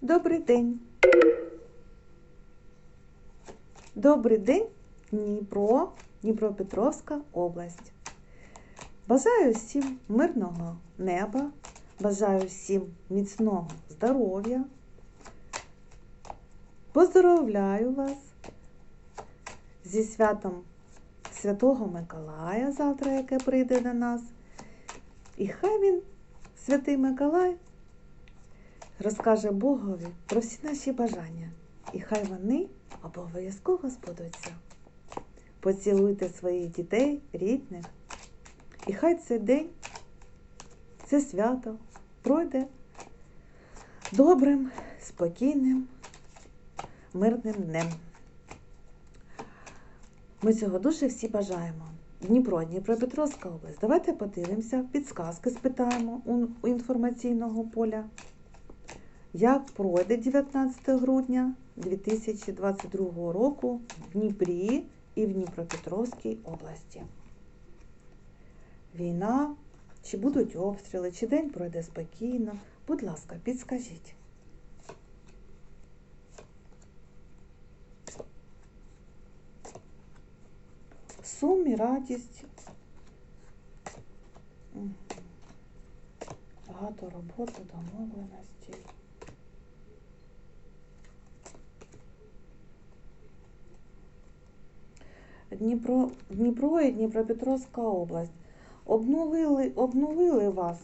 Добрий день. Добрий день, Дніпро, Дніпропетровська область. Бажаю всім мирного неба, бажаю всім міцного здоров'я. Поздоровляю вас зі святом Святого Миколая завтра, яке прийде до нас. І хай він, святий Миколай, розкаже Богові про всі наші бажання, і хай вони обов'язково збудуться. Поцілуйте своїх дітей, рідних, і хай цей день, це свято пройде добрим, спокійним, мирним днем. Ми цього дуже всі бажаємо. Дніпро, Дніпропетровська область. Давайте подивимося, підсказки спитаємо у, інформаційного поля. Як пройде 19 грудня 2022 року в Дніпрі і в Дніпропетровській області? Війна, чи будуть обстріли, чи день пройде спокійно? Будь ласка, підскажіть. Сум і радість. Багато роботи, домовленості. Дніпро, Дніпро і Дніпропетровська область. Обнулили, обнулили вас,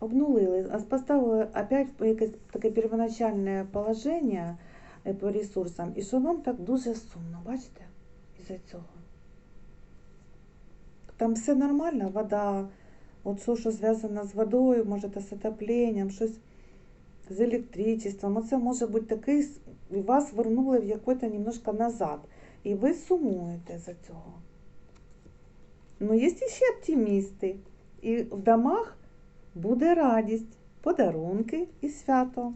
обнулили, а поставили опять якесь таке первоначальне положення е, по ресурсам, і що вам так дуже сумно, бачите, із-за цього. Там все нормально, вода, от все, що зв'язано з водою, може та з отопленням, щось з електричеством. Оце може бути такий, і вас вернули в якось немножко назад. І ви сумуєте за цього. Ну, є ще оптимісти. І в домах буде радість, подарунки і свято.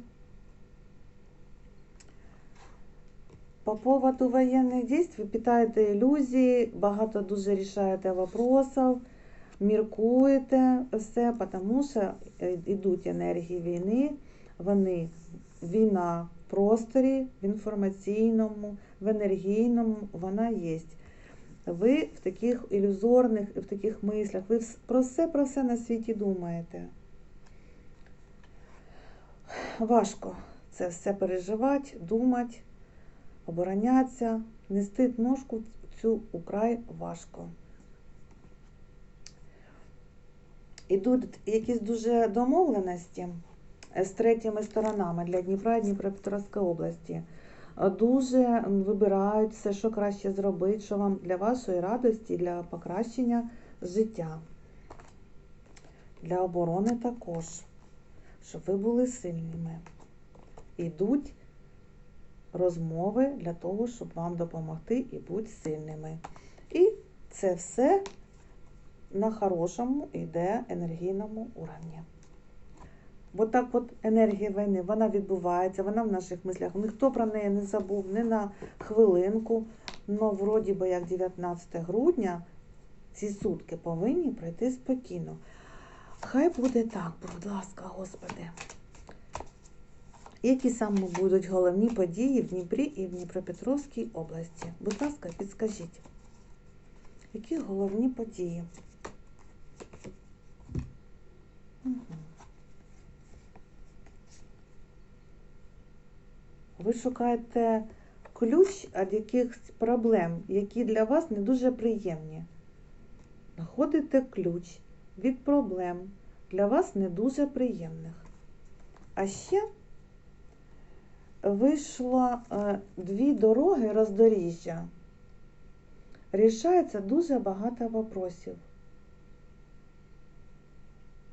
По поводу воєнних дій ви питаєте ілюзії, багато дуже рішаєте вопросів, міркуєте все, тому що е, йдуть енергії війни, вони війна в просторі, в інформаційному, в енергійному, вона є. Ви в таких ілюзорних, в таких мислях, ви про все, про все на світі думаєте. Важко це все переживати, думати оборонятися, нести ножку цю украй важко. Ідуть якісь дуже домовленості з третіми сторонами для Дніпра і Дніпропетровської області. Дуже вибирають все, що краще зробити, що вам для вашої радості, для покращення життя. Для оборони також, щоб ви були сильними. Ідуть розмови для того, щоб вам допомогти і бути сильними. І це все на хорошому йде енергійному уровні. Бо так от енергія війни, вона відбувається, вона в наших мислях. Ніхто про неї не забув ні на хвилинку. Но вроді би як 19 грудня ці сутки повинні пройти спокійно. Хай буде так, будь ласка, Господи. Які саме будуть головні події в Дніпрі і в Дніпропетровській області? Будь ласка, підскажіть. Які головні події? Мгм. Ви шукаєте ключ від якихось проблем, які для вас не дуже приємні. Знаходите ключ від проблем для вас не дуже приємних. А ще вийшло е, дві дороги роздоріжжя. Рішається дуже багато вопросів,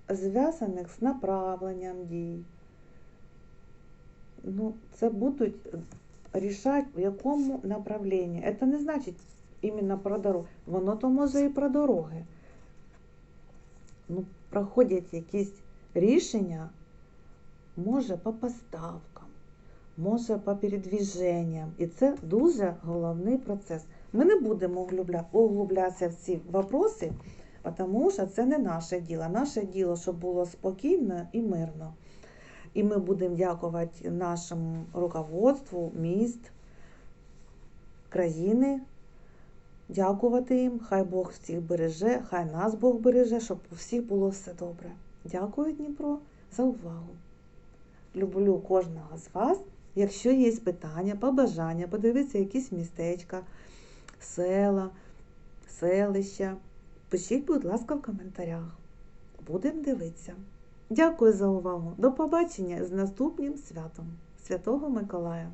зв'язаних з направленням дій. Ну, це будуть рішати в якому направленні. Це не значить іменно про дорогу. Воно то може і про дороги. Ну, проходять якісь рішення, може по поставкам, може по передвіженням. І це дуже головний процес. Ми не будемо углубля- углублятися в ці вопроси, тому що це не наше діло. Наше діло, щоб було спокійно і мирно. І ми будемо дякувати нашому руководству міст, країни. Дякувати їм, хай Бог всіх береже, хай нас Бог береже, щоб у всіх було все добре. Дякую, Дніпро, за увагу. Люблю кожного з вас. Якщо є питання, побажання, подивитися якісь містечка, села, селища, пишіть, будь ласка, в коментарях. Будемо дивитися. Дякую за увагу. До побачення з наступним святом Святого Миколая.